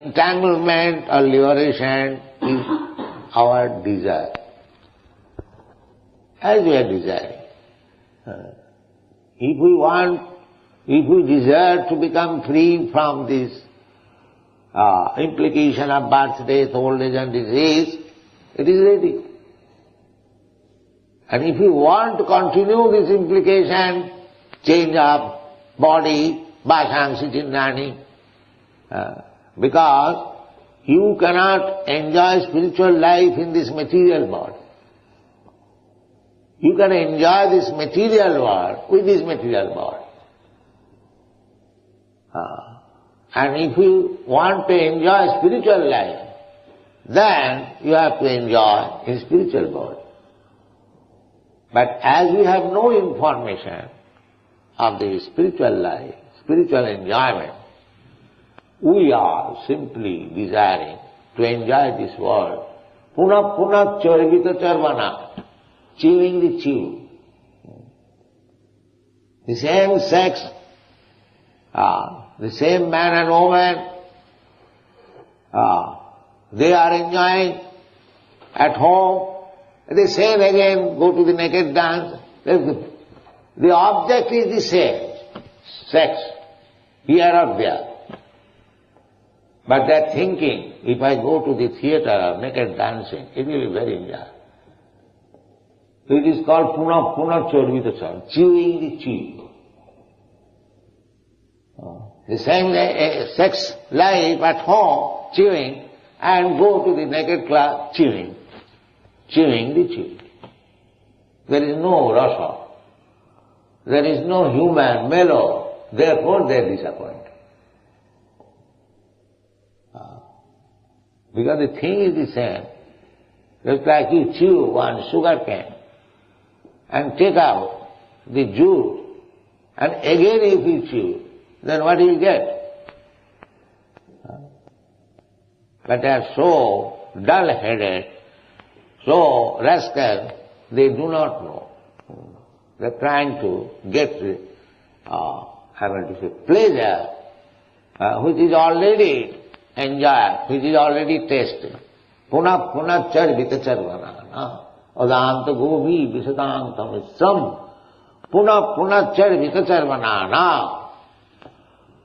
Entanglement or liberation is our desire. As we are desiring. Uh, If we want, if we desire to become free from this uh, implication of birth, death, old age and disease, it is ready. And if you want to continue this implication, change of body, bhasang, nani, uh, because you cannot enjoy spiritual life in this material body. You can enjoy this material world with this material body. Uh, and if you want to enjoy spiritual life, then you have to enjoy in spiritual body. But as we have no information of the spiritual life, spiritual enjoyment, we are simply desiring to enjoy this world. Puna puna charvita charvana, chewing the chew. The same sex, uh, the same man and woman, uh, they are enjoying at home. The same again, go to the naked dance. The object is the same, sex, here or there. But they're thinking, if I go to the theatre of naked dancing, it will be very enjoyable. It is called puna puna chorvita chewing the chew. The same uh, sex life at home, chewing, and go to the naked club, chewing, chewing the chew. There is no rasa. There is no human mellow. Therefore they are disappointed. Because the thing is the same. Just like you chew one sugar cane and take out the juice, and again if you chew, then what you get? But they are so dull-headed, so rascal, they do not know. They're trying to get, uh, I want to say, pleasure, uh, which is already enjoyed, which is already tasted. Puna puna charvita charvana. Adanta govi visadanta misram. Puna puna charvita charvana.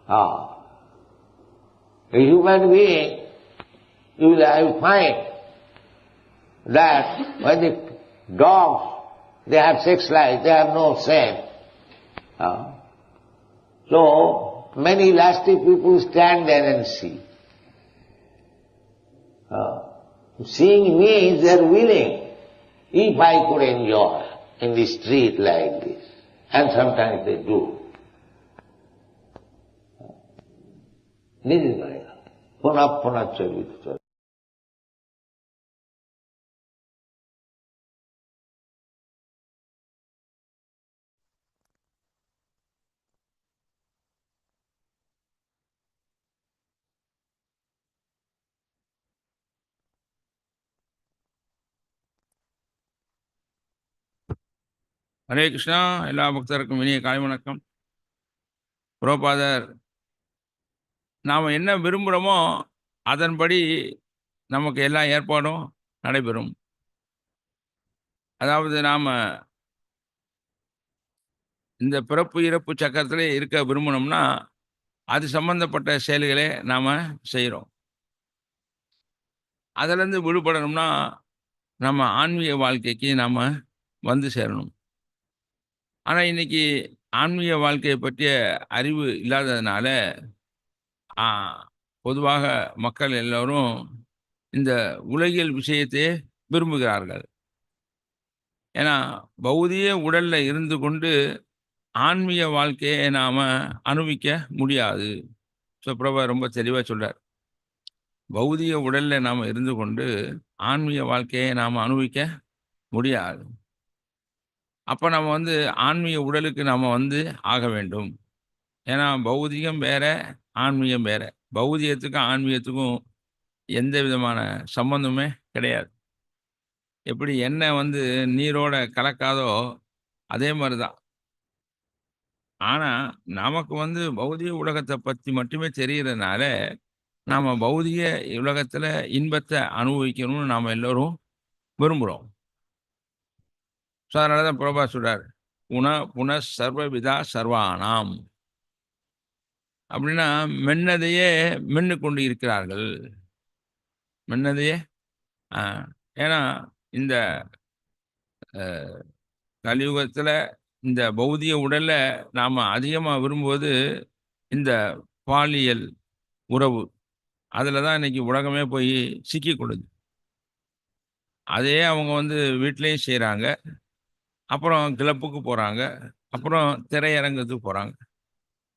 Ah. A human being, you will have find that when the dogs, they have sex life, they have no. Ah. So, many lusty people stand there and see. Uh, seeing means they are willing. If I could enjoy in the street like this, and sometimes they do. This is Maya. Puna Hare Krishna எல்லா பக்தருக்கும் இனிய காலை வணக்கம். புரோபாதர் நாம் என்ன விரும்புகிறோமோ அதன்படி நமக்கு எல்லா ஏற்பாடும் நடைபெறும். அதாவது நாம் இந்த பிறப்பு இறப்பு சக்கரத்திலே இருக்க விரும்பணும்னா அது சம்பந்தப்பட்ட செயல்களை நாம் செய்கிறோம் அதிலேருந்து விடுபடணும்னா நம்ம ஆன்மீக வாழ்க்கைக்கு நாம் வந்து சேரணும். ஆனால் இன்னைக்கு ஆன்மீக வாழ்க்கையை பற்றிய அறிவு இல்லாததுனால பொதுவாக மக்கள் எல்லோரும் இந்த உலகியல் விஷயத்தையே விரும்புகிறார்கள். ஏன்னா பௌதிய உடல்ல இருந்து கொண்டு ஆன்மீக வாழ்க்கையை நாம் அனுபவிக்க முடியாது. ஸோ பிரபா ரொம்ப தெளிவாக சொல்றார். பௌதிக உடல்ல நாம் இருந்து கொண்டு ஆன்மீக வாழ்க்கையை நாம் அனுபவிக்க முடியாது. அப்போ நம்ம வந்து ஆன்மீக உடலுக்கு நம்ம வந்து ஆக வேண்டும். ஏன்னா பௌதிகம் வேற ஆன்மீகம் வேற. பௌதிகத்துக்கும் ஆன்மீகத்துக்கும் எந்த விதமான சம்பந்தமே கிடையாது. எப்படி எண்ணெய் வந்து நீரோட கலக்காதோ அதே மாதிரி தான் ஆனால் நமக்கு வந்து பௌதிக உலகத்தை பற்றி மட்டுமே தெரிகிறதுனால நாம் பௌதிக உலகத்தில் இன்பத்தை அனுபவிக்கணும்னு நாம் எல்லோரும் விரும்புகிறோம் ஸோ அதனால தான் பிரபா சொல்கிறார் உண புன சர்வவிதா சர்வானாம். அப்படின்னா மென்னதையே மென்னு கொண்டு இருக்கிறார்கள். மென்னதையே ஏன்னா இந்த கலியுகத்தில் இந்த பௌதிக உடலை நாம் அதிகமாக விரும்புவது இந்த பாலியல் உறவு. அதில் தான் இன்னைக்கு உலகமே போய் சிக்கிக்கொடுது அதே அவங்க வந்து வீட்லேயும் செய்கிறாங்க அப்புறம் கிளப்புக்கு போகிறாங்க அப்புறம் திரையரங்கத்துக்கு போகிறாங்க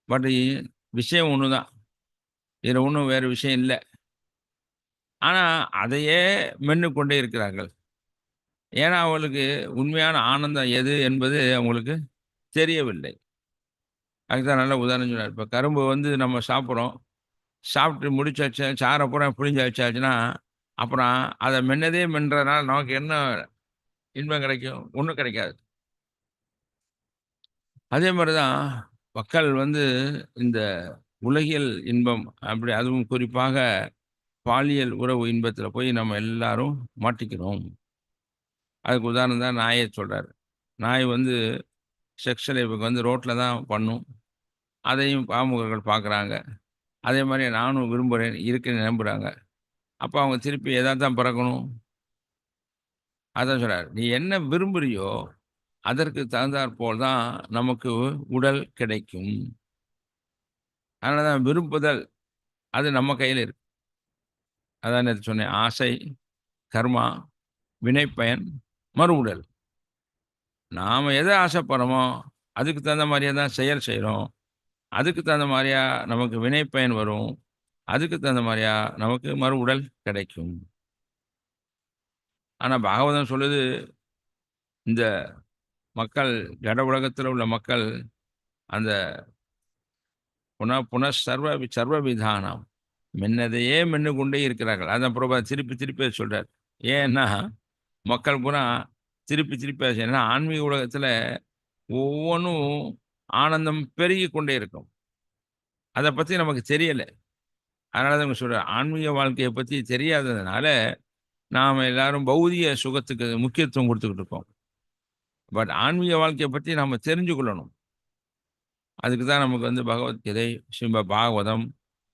பட் விஷயம் ஒன்று தான் இதில் ஒன்றும் வேறு விஷயம் இல்லை. ஆனால் அதையே மென்று கொண்டே இருக்கிறார்கள். ஏன்னா அவங்களுக்கு உண்மையான ஆனந்தம் எது என்பது அவங்களுக்கு தெரியவில்லை. அதுதான் நல்ல உதாரணம் சொன்னார். இப்போ கரும்பு வந்து நம்ம சாப்பிட்றோம். சாப்பிட்டு முடிச்சாச்சு சாரை பூரா புளிஞ்சு வச்சாச்சுன்னா அப்புறம் அதை மென்னதே மென்றதுனால நமக்கு என்ன இன்பம் கிடைக்கும்? ஒன்றும் கிடைக்காது. அதே மாதிரி தான் மக்கள் வந்து இந்த உலகியல் இன்பம் அப்படி அதுவும் குறிப்பாக பாலியல் உறவு இன்பத்தில் போய் நம்ம எல்லாரும் மாட்டிக்கிறோம். அதுக்கு உதாரணம் தான் நாயை சொல்கிறார் நாய் வந்து செக்ஷுவல் இப்போ வந்து ரோட்டில் தான் பண்ணும். அதையும் பாமுகர்கள் பார்க்குறாங்க அதே மாதிரி நானும் விரும்புகிறேன் இருக்குன்னு நம்புகிறாங்க அப்போ அவங்க திருப்பி எதாக தான் பிறக்கணும்? அதான் சொல்கிறார் நீ என்ன விரும்புறியோ அதற்கு தகுந்தாற்போல் தான் நமக்கு உடல் கிடைக்கும். அதனால தான் விரும்புதல் அது நம்ம கையில் இருக்கு. அதான் நேத்து சொன்னேன் ஆசை கர்மா வினைப்பயன் மறு உடல். நாம் எதை ஆசைப்படுறோமோ அதுக்கு தகுந்த மாதிரியே தான் செயல் செய்கிறோம் அதுக்கு தகுந்த மாதிரியா நமக்கு வினைப்பயன் வரும். அதுக்கு தகுந்த மாதிரியா நமக்கு மறு உடல் கிடைக்கும். ஆனால் பாகவதம் சொல்லுது இந்த மக்கள் ஜட உலகத்தில் உள்ள மக்கள் அந்த புன புன சர்வ சர்வ விதானம் மின்னதையே மின்னு கொண்டே இருக்கிறார்கள். அதான் பிரபா திருப்பி திருப்பி சொல்கிறார் சொல்றார். ஏன்னா மக்கள் பூரா திருப்பி திருப்பி ஏன்னா ஆன்மீக உலகத்தில் ஒவ்வொன்றும் ஆனந்தம் பெருகி கொண்டே இருக்கும். அதை பற்றி நமக்கு தெரியலை. அதனால தான் சொல்கிறார் ஆன்மீக வாழ்க்கையை பற்றி தெரியாததுனால நாம் எல்லாரும் பௌதிக சுகத்துக்கு முக்கியத்துவம் கொடுத்துக்கிட்டு இருக்கோம். பட் ஆன்மீக வாழ்க்கையை பற்றி நாம் தெரிஞ்சுக்கொள்ளணும். அதுக்கு தான் நமக்கு வந்து பகவத்கீதை சிம்ப பாகவதம்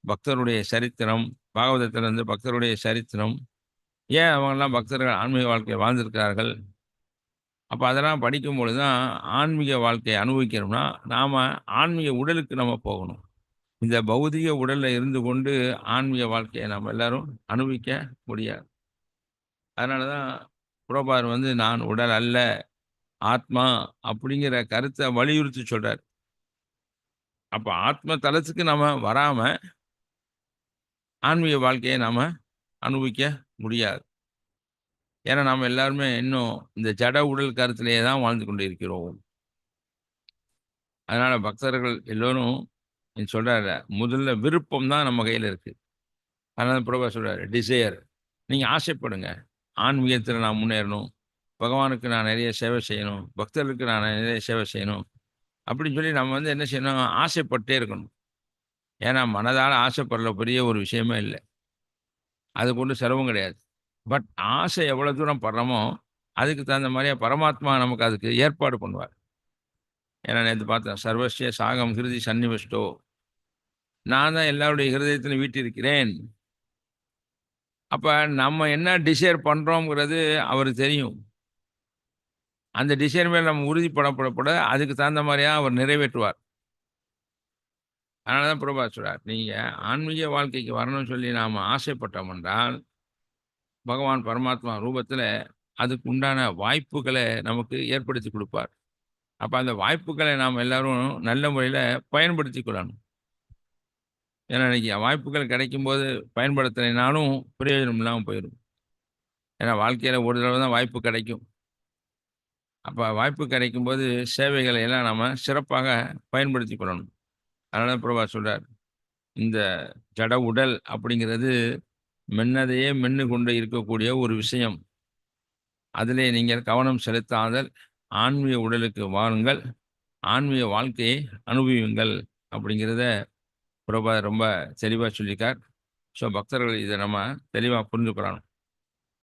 பக்தருடைய சரித்திரம் பாகவதத்தில் வந்து பக்தருடைய சரித்திரம். ஏன் அவங்கெல்லாம் பக்தர்கள் ஆன்மீக வாழ்க்கையை வாழ்ந்திருக்கிறார்கள்? அப்போ அதெல்லாம் படிக்கும்பொழுது தான் ஆன்மீக வாழ்க்கையை அனுபவிக்கணும்னா நாம் ஆன்மீக உடலுக்கு நம்ம போகணும். இந்த பௌதிக உடலில் இருந்து கொண்டு ஆன்மீக வாழ்க்கையை நம்ம எல்லாரும் அனுபவிக்க முடியாது. அதனால தான் புரோபார் வந்து நான் உடல் அல்ல ஆத்மா அப்படிங்கிற கருத்தை வலியுறுத்தி சொல்றார். அப்போ ஆத்ம தலத்துக்கு நம்ம வராம ஆன்மீக வாழ்க்கையை நாம் அனுபவிக்க முடியாது. ஏன்னா நாம் எல்லாருமே இன்னும் இந்த ஜட உடல் கருத்திலேயே தான் வாழ்ந்து கொண்டு இருக்கிறோம். அதனால் பக்தர்கள் எல்லோரும் நீ சொல்றாரு முதல்ல விருப்பம் தான் நம்ம கையில் இருக்குது அதனால் பிரபா சொல்கிறார் டிசையர் நீங்கள் ஆசைப்படுங்க. ஆன்மீகத்தில் நான் முன்னேறணும். பகவானுக்கு நான் நிறைய சேவை செய்யணும் பக்தர்களுக்கு நான் நிறைய சேவை செய்யணும் அப்படின்னு சொல்லி நம்ம வந்து என்ன செய்யணும்? ஆசைப்பட்டே இருக்கணும். ஏன்னா மனதால் ஆசைப்படல பெரிய ஒரு விஷயமே இல்லை. அது கொண்டு சிரமம் கிடையாது. பட் ஆசை எவ்வளோ தூரம் படுறோமோ அதுக்கு தகுந்த மாதிரியா பரமாத்மா நமக்கு அதுக்கு ஏற்பாடு பண்ணுவார். ஏன்னா நேற்று பார்த்தேன் சர்வஸ்ய சாகம் ஹிருதி சன்னிவஷ்டோ நான் தான் எல்லாருடைய ஹிருதயத்திலும் வீட்டிருக்கிறேன். அப்போ நம்ம என்ன டிசைர் பண்ணுறோங்கிறது அவருக்கு தெரியும். அந்த டிசைன் மேல் நம்ம உறுதிப்படப்படப்பட அதுக்கு தகுந்த மாதிரியா அவர் நிறைவேற்றுவார். அதனால தான் பிரபா சொல்றார் நீங்கள் ஆன்மீக வாழ்க்கைக்கு வரணும்னு சொல்லி நாம் ஆசைப்பட்டோம் என்றால் பகவான் பரமாத்மா ரூபத்தில் அதுக்கு உண்டான வாய்ப்புகளை நமக்கு ஏற்படுத்தி கொடுப்பார். அப்போ அந்த வாய்ப்புகளை நாம் எல்லாரும் நல்ல முறையில் பயன்படுத்தி கொள்ளணும். ஏன்னா இன்னைக்கு வாய்ப்புகள் கிடைக்கும்போது பயன்படுத்தினாலும் பிரயோஜனம் இல்லாமல் போயிடும். ஏன்னா வாழ்க்கையில் ஒரு தடவை தான் வாய்ப்பு கிடைக்கும். அப்போ வாய்ப்பு கிடைக்கும் போது சேவைகளை எல்லாம் நம்ம சிறப்பாக பயன்படுத்தி கொள்ளணும். அதனால பிரபா சொல்கிறார் இந்த ஜட உடல் அப்படிங்கிறது மென்னதையே மின்னு கொண்டு இருக்கக்கூடிய ஒரு விஷயம். அதிலே நீங்கள் கவனம் செலுத்தாதல் ஆன்மீக உடலுக்கு வாருங்கள் ஆன்மீக வாழ்க்கையை அனுபவியுங்கள் அப்படிங்கிறத பிரபா ரொம்ப தெளிவாக சொல்லியிருக்கார். ஸோ பக்தர்கள் இதை நம்ம தெளிவாக புரிஞ்சுக்கிறானோ